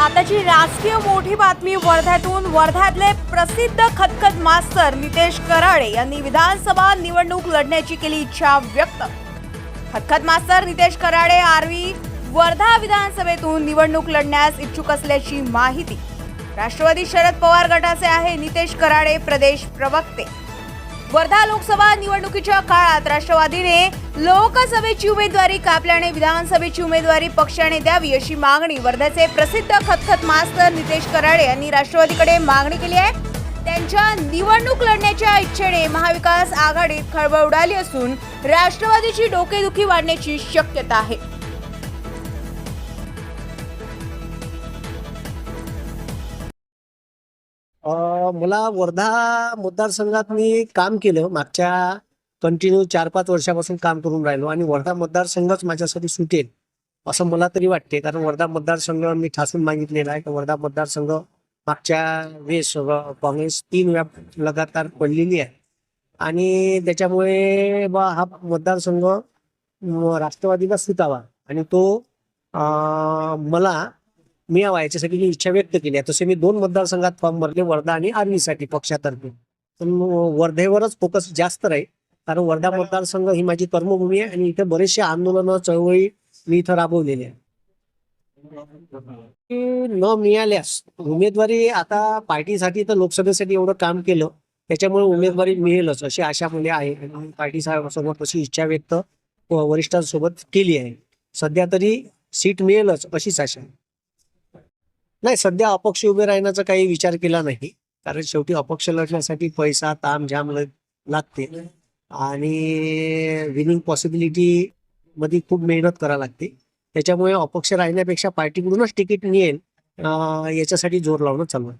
आताची राजकीय मोठी बातमी वर्ध्यातून. वर्ध्यातले प्रसिद्ध खतखत मास्तर नितेश कराळे यांनी विधानसभा निवडणूक लढण्याची केली इच्छा व्यक्त. खतखत मास्तर नितेश कराळे आरवी वर्धा विधानसभेतून निवडणूक लढण्यास इच्छुक असल्याची माहिती. राष्ट्रवादी शरद पवार गटाचे आहे नितेश कराळे प्रदेश प्रवक्ते. वर्धा लोकसभा निवडणुकीच्या काळात राष्ट्रवादीने लोकसभेची उमेदवारी कापल्याने विधानसभेची उमेदवारी पक्षाने द्यावी अशी मागणी वर्ध्याचे प्रसिद्ध खतखत मास्तर नितेश कराळे यांनी राष्ट्रवादीकडे मागणी केली आहे. त्यांच्या निवडणूक लढण्याच्या इच्छेने महाविकास आघाडीत खळबळ उडाली असून राष्ट्रवादीची डोकेदुखी वाढण्याची शक्यता आहे. मला वर्धा मतदारसंघात मी काम केलं. मागच्या कंटिन्यू चार पाच वर्षापासून काम करून राहिलो आणि वर्धा मतदारसंघच माझ्यासाठी सुटेल असं मला तरी वाटते. कारण वर्धा मतदारसंघ मी ठासून मागितलेला आहे. की वर्धा मतदारसंघ मागच्या वेळेस काँग्रेस तीन वेळा लगातार पडलेली आहे. आणि त्याच्यामुळे बा हा मतदारसंघ राष्ट्रवादीला सुटावा. आणि तो आ, मला मिळावा याच्यासाठी मी इच्छा व्यक्त केली आहे तसे मी दोन मतदारसंघात फॉर्म भरले वर्धा आणि आर्मीसाठी पक्षातर्फे. पण वर्धेवरच फोकस जास्त राहील कारण वर्धा मतदारसंघ ही माझी कर्मभूमी आहे आणि इथे बरेचसे आंदोलनं चळवळी मी इथं राबवलेली आहे न मिळाल्यास उमेदवारी आता पार्टीसाठी तर लोकसभेसाठी एवढं काम केलं त्याच्यामुळे उमेदवारी मिळेलच अशी आशा मला आहे. आणि पार्टी साहेबांसोबत अशी इच्छा व्यक्त वरिष्ठांसोबत केली आहे. सध्या तरी सीट मिळेलच अशीच आशा आहे. नाही सध्या अपक्ष उभे राहण्याचा काही विचार केला नाही. कारण शेवटी अपक्ष लढण्यासाठी पैसा ताम झाम लागते. आणि विनिंग पॉसिबिलिटी मध्ये खूप मेहनत करावी लागते. त्याच्यामुळे अपक्ष राहण्यापेक्षा पार्टीकडूनच तिकीट मिळेल. याच्यासाठी जोर लावणं चालू आहे.